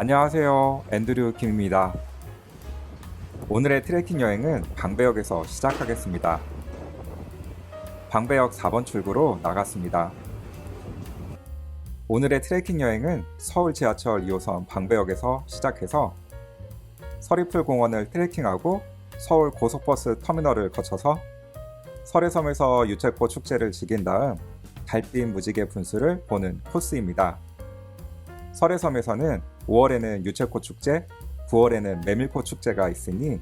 안녕하세요. 앤드류 김입니다. 오늘의 트레킹 여행은 방배역에서 시작하겠습니다. 방배역 4번 출구로 나갔습니다. 오늘의 트레킹 여행은 서울 지하철 2호선 방배역에서 시작해서 서리풀 공원을 트레킹하고 서울 고속버스 터미널을 거쳐서 설해섬에서 유채꽃 축제를 즐긴 다음 달빛 무지개 분수를 보는 코스입니다. 설해섬에서는 5월에는 유채꽃 축제, 9월에는 메밀꽃 축제가 있으니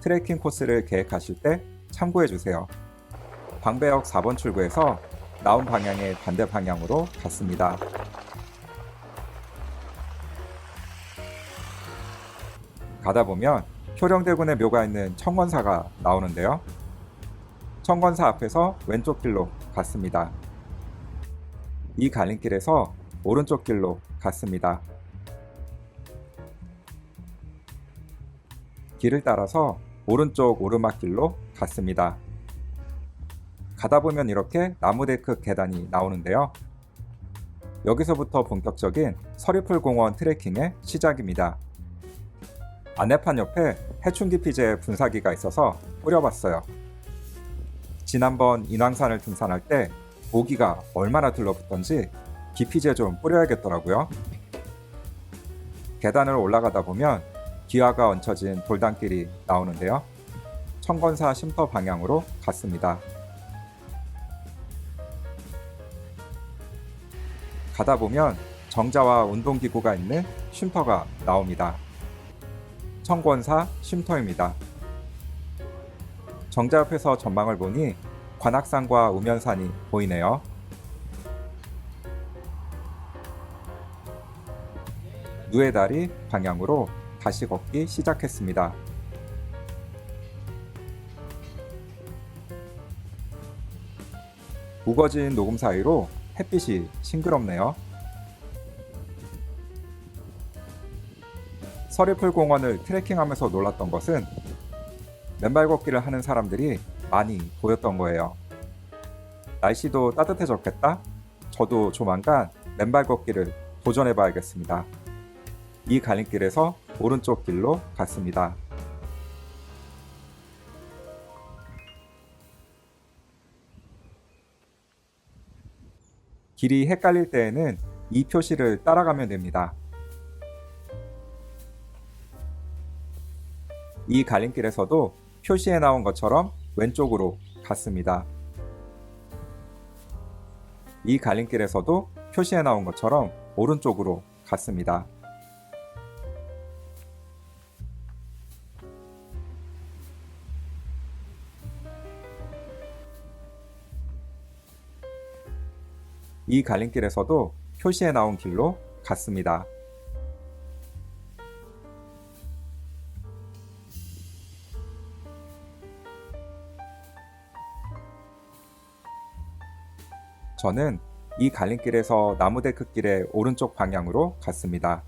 트레킹 코스를 계획하실 때 참고해 주세요. 방배역 4번 출구에서 나온 방향의 반대 방향으로 갔습니다. 가다 보면 효령대군의 묘가 있는 청건사가 나오는데요. 청건사 앞에서 왼쪽 길로 갔습니다. 이 갈림길에서 오른쪽 길로 갔습니다. 길을 따라서 오른쪽 오르막길로 갔습니다. 가다 보면 이렇게 나무데크 계단이 나오는데요. 여기서부터 본격적인 서리풀 공원 트레킹의 시작입니다. 안내판 옆에 해충기 피제 분사기가 있어서 뿌려봤어요. 지난번 인왕산을 등산할 때 모기가 얼마나 들러붙던지 기피제 좀 뿌려야겠더라고요. 계단을 올라가다 보면 기와가 얹혀진 돌담길이 나오는데요. 청건사 쉼터 방향으로 갔습니다. 가다 보면 정자와 운동기구가 있는 쉼터가 나옵니다. 청권사 쉼터입니다. 정자 옆에서 전망을 보니 관악산과 우면산이 보이네요. 누에다리 방향으로 다시 걷기 시작했습니다. 우거진 녹음 사이로 햇빛이 싱그럽네요. 서리풀 공원을 트레킹하면서 놀랐던 것은 맨발 걷기를 하는 사람들이 많이 보였던 거예요. 날씨도 따뜻해졌겠다? 저도 조만간 맨발 걷기를 도전해 봐야겠습니다. 이 갈림길에서 오른쪽 길로 갔습니다. 길이 헷갈릴 때에는 이 표시를 따라가면 됩니다. 이 갈림길에서도 표시에 나온 것처럼 왼쪽으로 갔습니다. 이 갈림길에서도 표시에 나온 것처럼 오른쪽으로 갔습니다. 이 갈림길에서도 표시에 나온 길로 갔습니다. 저는 이 갈림길에서 나무데크길의 오른쪽 방향으로 갔습니다.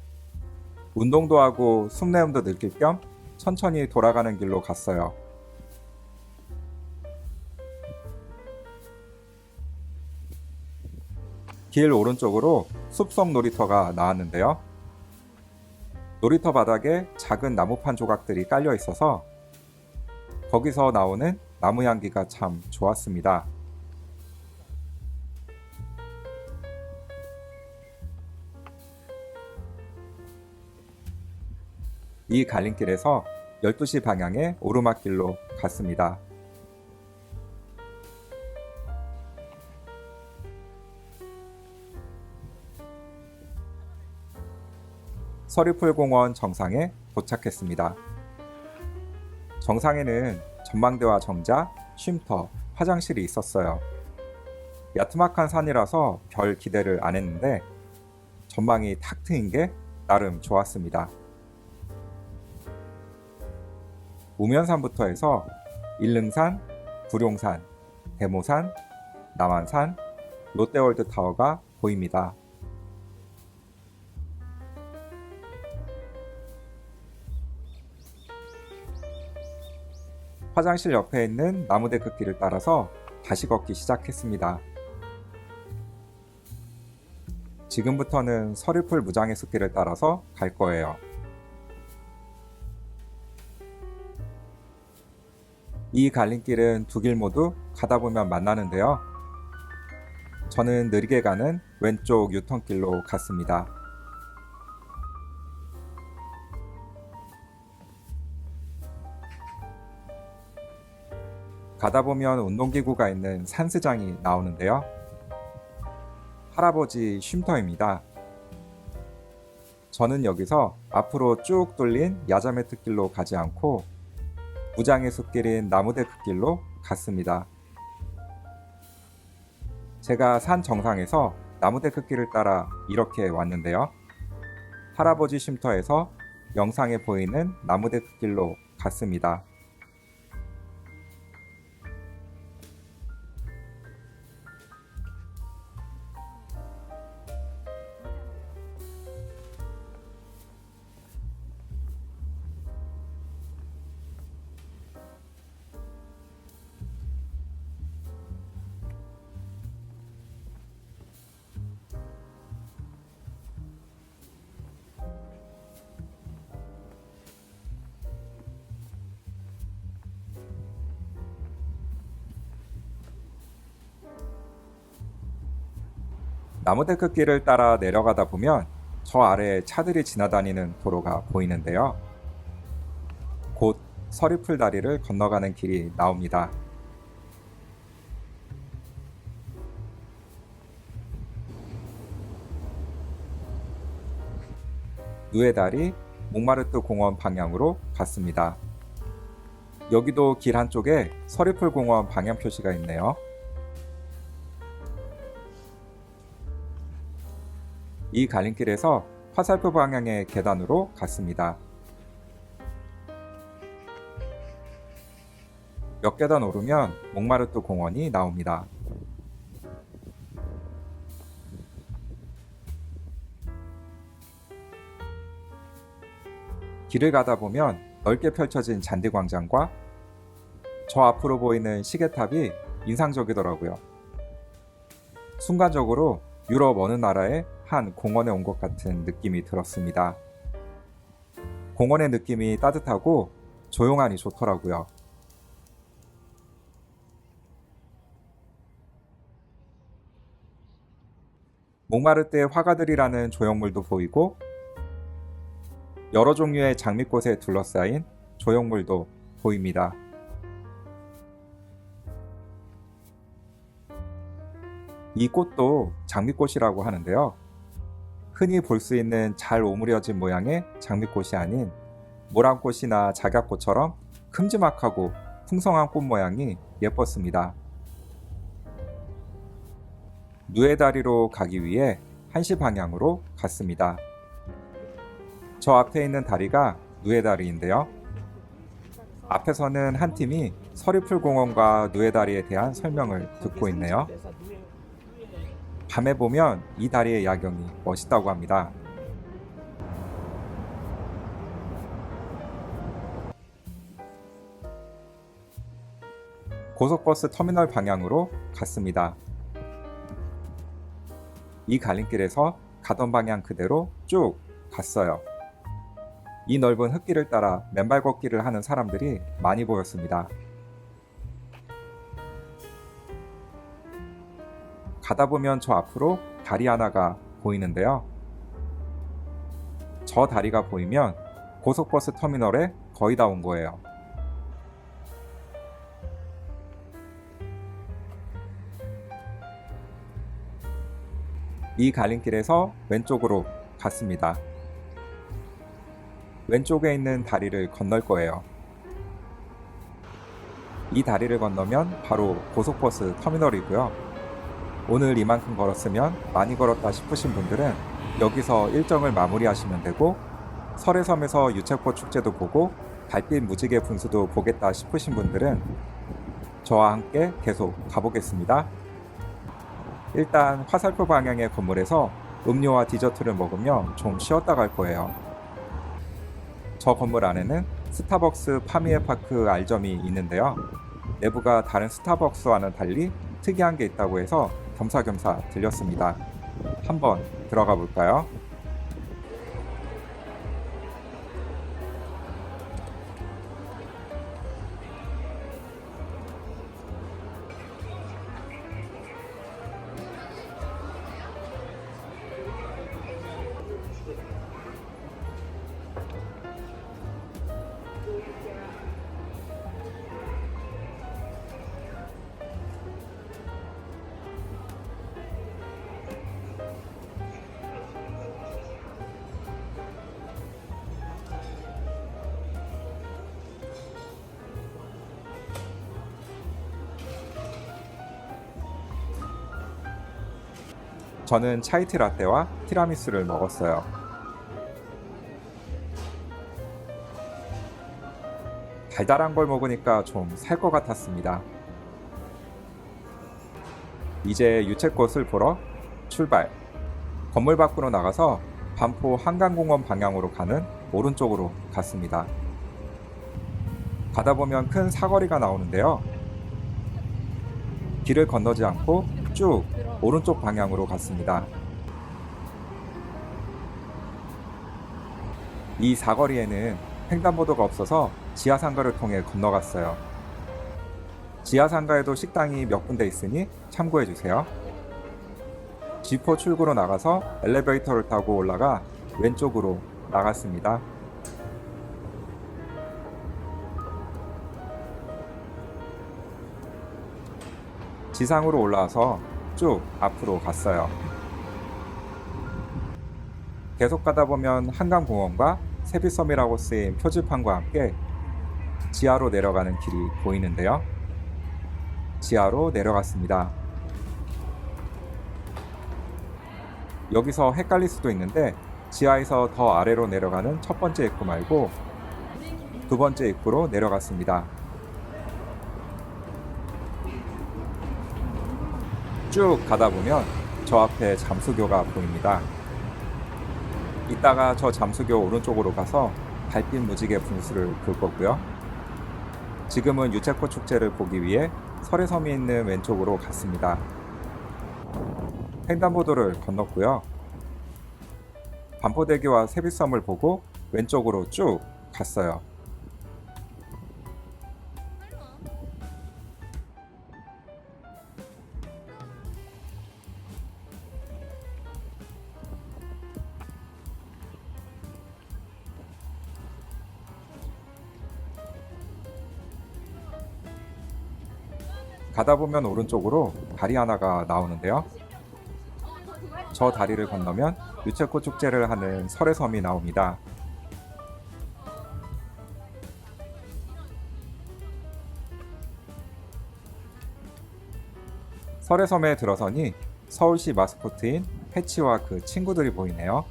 운동도 하고 숨내음도 느낄 겸 천천히 돌아가는 길로 갔어요. 길 오른쪽으로 숲속 놀이터가 나왔는데요. 놀이터 바닥에 작은 나무판 조각들이 깔려 있어서 거기서 나오는 나무 향기가 참 좋았습니다. 이 갈림길에서 12시 방향의 오르막길로 갔습니다. 서리풀공원 정상에 도착했습니다. 정상에는 전망대와 정자, 쉼터, 화장실이 있었어요. 야트막한 산이라서 별 기대를 안 했는데 전망이 탁 트인 게 나름 좋았습니다. 우면산부터 해서 일릉산, 구룡산, 대모산, 남한산, 롯데월드 타워가 보입니다. 화장실 옆에 있는 나무데크 길을 따라서 다시 걷기 시작했습니다. 지금부터는 서리풀 무장의 숲길을 따라서 갈 거예요. 이 갈림길은 두 길 모두 가다 보면 만나는데요. 저는 느리게 가는 왼쪽 유턴길로 갔습니다. 가다 보면 운동기구가 있는 산스장이 나오는데요. 할아버지 쉼터입니다. 저는 여기서 앞으로 쭉 돌린 야자매트 길로 가지 않고 무장의 숲길인 나무데크 길로 갔습니다. 제가 산 정상에서 나무데크 길을 따라 이렇게 왔는데요. 할아버지 쉼터에서 영상에 보이는 나무데크 길로 갔습니다. 나무데크 길을 따라 내려가다 보면 저 아래에 차들이 지나다니는 도로가 보이는데요. 곧 서리풀 다리를 건너가는 길이 나옵니다. 누에 다리 몽마르트 공원 방향으로 갔습니다. 여기도 길 한쪽에 서리풀 공원 방향 표시가 있네요. 이 갈림길에서 화살표 방향의 계단으로 갔습니다. 몇 계단 오르면 몽마르트 공원이 나옵니다. 길을 가다 보면 넓게 펼쳐진 잔디 광장과 저 앞으로 보이는 시계탑이 인상적이더라고요. 순간적으로 유럽 어느 나라의 한 공원에 온 것 같은 느낌이 들었습니다. 공원의 느낌이 따뜻하고 조용하니 좋더라고요. 몽마르트의 화가들이라는 조형물도 보이고 여러 종류의 장미꽃에 둘러싸인 조형물도 보입니다. 이 꽃도 장미꽃이라고 하는데요. 흔히 볼 수 있는 잘 오므려진 모양의 장미꽃이 아닌 모란꽃이나 작약꽃처럼 큼지막하고 풍성한 꽃 모양이 예뻤습니다. 누에 다리로 가기 위해 한시 방향으로 갔습니다. 저 앞에 있는 다리가 누에 다리인데요. 앞에서는 한 팀이 서리풀 공원과 누에 다리에 대한 설명을 듣고 있네요. 밤에 보면 이 다리의 야경이 멋있다고 합니다. 고속버스 터미널 방향으로 갔습니다. 이 갈림길에서 가던 방향 그대로 쭉 갔어요. 이 넓은 흙길을 따라 맨발 걷기를 하는 사람들이 많이 보였습니다. 가다 보면 저 앞으로 다리 하나가 보이는데요. 저 다리가 보이면 고속버스 터미널에 거의 다 온 거예요. 이 갈림길에서 왼쪽으로 갔습니다. 왼쪽에 있는 다리를 건널 거예요. 이 다리를 건너면 바로 고속버스 터미널이고요. 오늘 이만큼 걸었으면 많이 걸었다 싶으신 분들은 여기서 일정을 마무리하시면 되고 설해섬에서 유채꽃 축제도 보고 달빛 무지개 분수도 보겠다 싶으신 분들은 저와 함께 계속 가보겠습니다. 일단 화살표 방향의 건물에서 음료와 디저트를 먹으며 좀 쉬었다 갈 거예요. 저 건물 안에는 스타벅스 파미에 파크 알점이 있는데요. 내부가 다른 스타벅스와는 달리 특이한 게 있다고 해서 겸사겸사 들렸습니다. 한번 들어가 볼까요? 저는 차이티 라떼와 티라미수를 먹었어요. 달달한 걸 먹으니까 좀 살 것 같았습니다. 이제 유채꽃을 보러 출발. 건물 밖으로 나가서 반포 한강공원 방향으로 가는 오른쪽으로 갔습니다. 가다 보면 큰 사거리가 나오는데요. 길을 건너지 않고 쭉 오른쪽 방향으로 갔습니다. 이 사거리에는 횡단보도가 없어서 지하상가를 통해 건너갔어요. 지하상가에도 식당이 몇 군데 있으니 참고해 주세요. 지포 출구로 나가서 엘리베이터를 타고 올라가 왼쪽으로 나갔습니다. 지상으로 올라와서 쭉 앞으로 갔어요. 계속 가다 보면 한강공원과 세비섬이라고 쓰인 표지판과 함께 지하로 내려가는 길이 보이는데요. 지하로 내려갔습니다. 여기서 헷갈릴 수도 있는데 지하에서 더 아래로 내려가는 첫 번째 입구 말고 두 번째 입구로 내려갔습니다. 쭉 가다 보면 저 앞에 잠수교가 보입니다. 이따가 저 잠수교 오른쪽으로 가서 달빛 무지개 분수를 볼 거고요. 지금은 유채꽃 축제를 보기 위해 설해섬이 있는 왼쪽으로 갔습니다. 횡단보도를 건넜고요. 반포대교와 세빛섬을 보고 왼쪽으로 쭉 갔어요. 가다 보면 오른쪽으로 다리 하나가 나오는데요. 저 다리를 건너면 유채꽃 축제를 하는 설해섬이 나옵니다. 설해섬에 들어서니 서울시 마스코트인 해치와 그 친구들이 보이네요.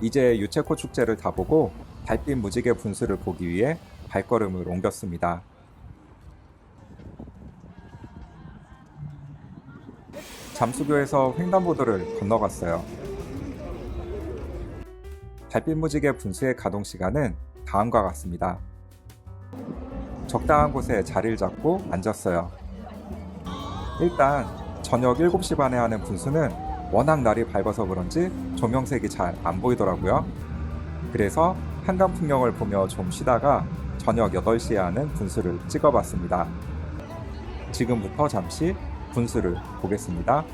이제 유채꽃 축제를 다 보고 달빛 무지개 분수를 보기 위해 발걸음을 옮겼습니다. 잠수교에서 횡단보도를 건너갔어요. 달빛 무지개 분수의 가동 시간은 다음과 같습니다. 적당한 곳에 자리를 잡고 앉았어요. 일단 저녁 7시 반에 하는 분수는 워낙 날이 밝아서 그런지 조명색이 잘 안 보이더라고요. 그래서 한강 풍경을 보며 좀 쉬다가 저녁 8시에 하는 분수를 찍어봤습니다. 지금부터 잠시 분수를 보겠습니다.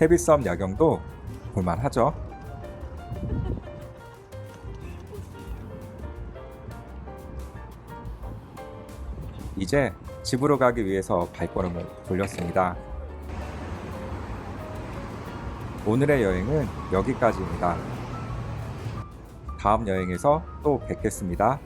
세비섬 야경도 볼만하죠. 이제 집으로 가기 위해서 발걸음을 돌렸습니다. 오늘의 여행은 여기까지입니다. 다음 여행에서 또 뵙겠습니다.